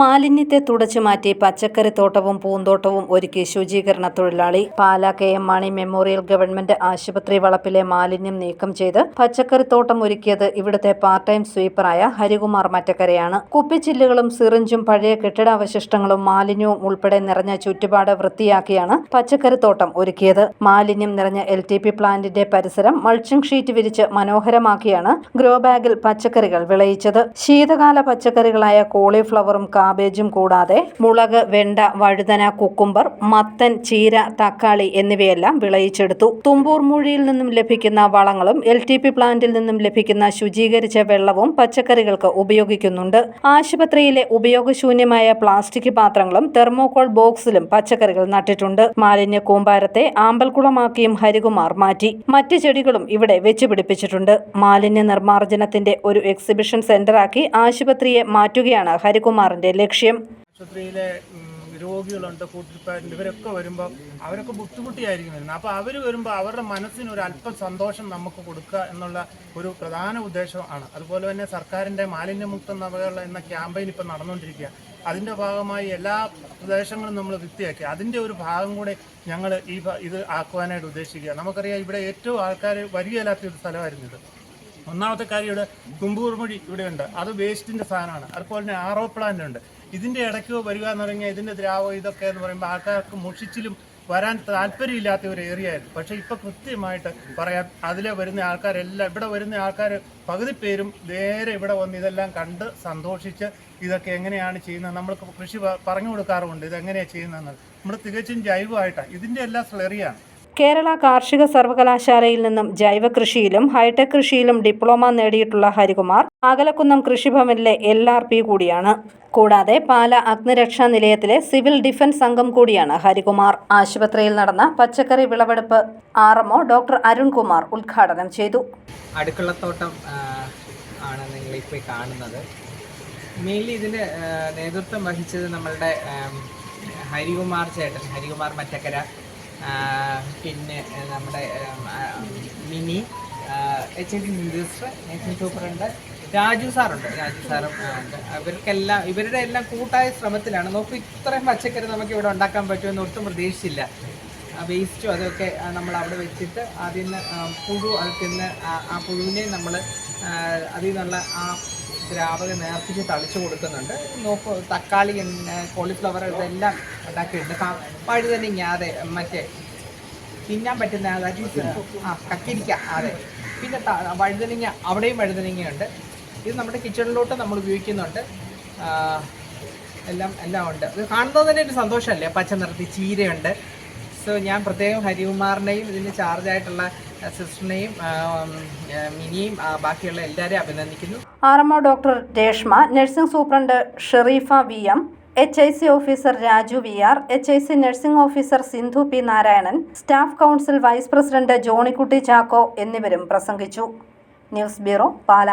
മാലിന്യത്തെ തുടച്ചു മാറ്റി പച്ചക്കറിത്തോട്ടവും പൂന്തോട്ടവും ഒരുക്കി ശുചീകരണ തൊഴിലാളി. Pala K M Mani memorial government ആശുപത്രി വളപ്പിലെ മാലിന്യം നീക്കം ചെയ്ത് പച്ചക്കറിത്തോട്ടം ഒരുക്കിയത് ഇവിടുത്തെ പാർട്ട് ടൈം സ്വീപ്പറായ ഹരികുമാർ മറ്റക്കരയാണ്. കുപ്പിച്ചില്ലുകളും സിറിഞ്ചും പഴയ കെട്ടിടാവശിഷ്ടങ്ങളും മാലിന്യവും ഉൾപ്പെടെ നിറഞ്ഞ ചുറ്റുപാട് വൃത്തിയാക്കിയാണ് പച്ചക്കറിത്തോട്ടം ഒരുക്കിയത്. മാലിന്യം നിറഞ്ഞ എൽ ടി പി പ്ലാന്റിന്റെ പരിസരം മൾച്ചിംഗ് ഷീറ്റ് വിരിച്ച് മനോഹരമാക്കിയാണ് ഗ്രോ ബാഗിൽ പച്ചക്കറികൾ വിളയിച്ചത്. ശീതകാല പച്ചക്കറികളായ കോളിഫ്ലവറും കാബേജും കൂടാതെ മുളക് വെണ്ട വഴുതന കുക്കുംബർ മത്തൻ ചീര തക്കാളി എന്നിവയെല്ലാം വിളയിച്ചെടുത്തു. തുമ്പൂർ മൂഴിയിൽ നിന്നും ലഭിക്കുന്ന വളങ്ങളും എൽ ടി പി പ്ലാന്റിൽ നിന്നും ലഭിക്കുന്ന ശുചീകരിച്ച വെള്ളവും പച്ചക്കറികൾക്ക് ഉപയോഗിക്കുന്നുണ്ട്. ആശുപത്രിയിലെ ഉപയോഗശൂന്യമായ പ്ലാസ്റ്റിക് പാത്രങ്ങളും തെർമോകോൾ ബോക്സിലും പച്ചക്കറികൾ നട്ടിട്ടുണ്ട്. മാലിന്യ കൂമ്പാരത്തെ ആമ്പൽക്കുളമാക്കിയും ഹരികുമാർ മാറ്റി. മറ്റ് ചെടികളും ഇവിടെ വെച്ചുപിടിപ്പിച്ചിട്ടുണ്ട്. മാലിന്യ നിർമ്മാർജനത്തിന്റെ ഒരു എക്സിബിഷൻ സെന്ററാക്കി ആശുപത്രിയെ മാറ്റുകയാണ് ഹരികുമാറിന്റെ ലക്ഷ്യം. ആശുപത്രിയിലെ രോഗികളുണ്ട് കൂട്ടിരിപ്പാരുണ്ട് ഇവരൊക്കെ വരുമ്പോൾ അവരൊക്കെ ബുദ്ധിമുട്ടിയായിരിക്കും വരുന്നത് അപ്പോൾ അവർ വരുമ്പോൾ അവരുടെ മനസ്സിന് ഒരു അല്പം സന്തോഷം നമുക്ക് കൊടുക്കുക എന്നുള്ള ഒരു പ്രധാന ഉദ്ദേശമാണ് അതുപോലെ തന്നെ സർക്കാരിന്റെ മാലിന്യമുക്ത നവകേരള എന്ന ക്യാമ്പയിൻ ഇപ്പം നടന്നുകൊണ്ടിരിക്കുക. അതിന്റെ ഭാഗമായി എല്ലാ പ്രദേശങ്ങളും നമ്മൾ വൃത്തിയാക്കി. അതിന്റെ ഒരു ഭാഗം കൂടെ ഞങ്ങൾ ഈ ഇത് ആക്കുവാനായിട്ട് ഉദ്ദേശിക്കുക. നമുക്കറിയാം ഇവിടെ ഏറ്റവും ആൾക്കാർ വരികയില്ലാത്ത ഒരു സ്ഥലമായിരുന്നു ഇത്. ഒന്നാമത്തെ കാര്യം ഇവിടെ തുമ്പൂർമൊഴി ഇവിടെയുണ്ട്. അത് വേസ്റ്റിന്റെ സാധനമാണ്. അതുപോലെ തന്നെ ആറോ പ്ലാന്റ് ഉണ്ട് ഇതിന്റെ ഇടയ്ക്ക് വരിക എന്ന് പറഞ്ഞാൽ ഇതിന്റെ ദ്രാവകം ഇതൊക്കെ എന്ന് പറയുമ്പോൾ ആൾക്കാർക്ക് മുഷിച്ചിലും വരാൻ താല്പര്യമില്ലാത്ത ഒരു ഏരിയ ആയിരുന്നു. പക്ഷേ ഇപ്പൊ കൃത്യമായിട്ട് പറയാം അതിലെ വരുന്ന ആൾക്കാരെല്ലാം ഇവിടെ വരുന്ന ആൾക്കാർ പകുതി പേരും നേരെ ഇവിടെ വന്ന് ഇതെല്ലാം കണ്ട് സന്തോഷിച്ച് ഇതൊക്കെ എങ്ങനെയാണ് ചെയ്യുന്നത്? നമ്മൾക്ക് കൃഷി പറഞ്ഞു കൊടുക്കാറുമുണ്ട്. ഇതെങ്ങനെയാണ് ചെയ്യുന്നതെന്ന്. നമ്മൾ തികച്ചും ജൈവമായിട്ടാണ്. ഇതിന്റെ എല്ലാം സ്ലറിയാണ് കേരള കാർഷിക സർവകലാശാലയിൽ നിന്നും ജൈവ കൃഷിയിലും ഹൈടെക് കൃഷിയിലും ഡിപ്ലോമ നേടിയിട്ടുള്ള ഹരികുമാർ അകലക്കുന്നം കൃഷിഭവനിലെ എൽ ആർ പി കൂടിയാണ്. കൂടാതെ പാല അഗ്നിരക്ഷാ നിലയത്തിലെ സിവിൽ ഡിഫൻസ് അംഗം കൂടിയാണ് ഹരികുമാർ. ആശുപത്രിയിൽ നടന്ന പച്ചക്കറി വിളവെടുപ്പ് ആർ എംഒ ഡോക്ടർ അരുൺകുമാർ ഉദ്ഘാടനം ചെയ്തു. അടുക്കളത്തോട്ടം ആണ് കാണുന്നത്. മെയിൻലി ഇതിന്റെ നേതൃത്വം വഹിച്ചത് നമ്മളുടെ ഹരികുമാർ ചേട്ടൻ ഹരികുമാർ മറ്റക്കര. പിന്നെ നമ്മുടെ Mini H S minister nation superintendent Raju സാറുണ്ട്. Raju സാറും അവർക്കെല്ലാം ഇവരുടെ എല്ലാം കൂട്ടായ ശ്രമത്തിലാണ്. നോക്കൂ ഇത്രയും പച്ചക്കറി നമുക്ക് ഇവിടെ ഉണ്ടാക്കാൻ പറ്റുമെന്ന് ഒട്ടും പ്രതീക്ഷിച്ചില്ല. വേസ്റ്റും അതൊക്കെ നമ്മൾ അവിടെ വെച്ചിട്ട് അതിൽ നിന്ന് പുഴു അത് തിന്ന് ആ- ആ പുഴുവിനെ നമ്മൾ അതിൽ നിന്നുള്ള ആ ദ്രാവകം നേർപ്പിച്ച് തളിച്ചു കൊടുക്കുന്നുണ്ട്. നോക്ക് തക്കാളി കോളിഫ്ലവർ ഇതെല്ലാം ഉണ്ടാക്കിയിട്ടുണ്ട്. വഴുതനങ്ങ അതെ മറ്റേ തിന്നാൻ പറ്റുന്ന ആ കക്കിരിക്ക അതെ. പിന്നെ വഴുതനങ്ങ അവിടെയും വഴുതനങ്ങയുണ്ട്. ഇത് നമ്മുടെ കിച്ചണിലോട്ട് നമ്മൾ ഉപയോഗിക്കുന്നുണ്ട്. എല്ലാം എല്ലാം ഉണ്ട്. ഇത് കാണുന്നത് തന്നെ ഒരു സന്തോഷമല്ലേ? പച്ച നിറത്തി ചീരയുണ്ട്. സോ ഞാൻ പ്രത്യേകം ഹരികുമാറിനെയും ഇതിന് ചാർജ് ആയിട്ടുള്ള സിസ്റ്ററിനെയും മിനിയും ബാക്കിയുള്ള എല്ലാവരെയും അഭിനന്ദിക്കുന്നു. R MO doctor Reshma nursing superintendent Sherifa V M H I C officer Raju V R H I C nursing officer Sindhu P Narayanan staff council vice president Jonikutty Chacko എന്നിവരും പ്രസംഗിച്ചു. News bureau Pala.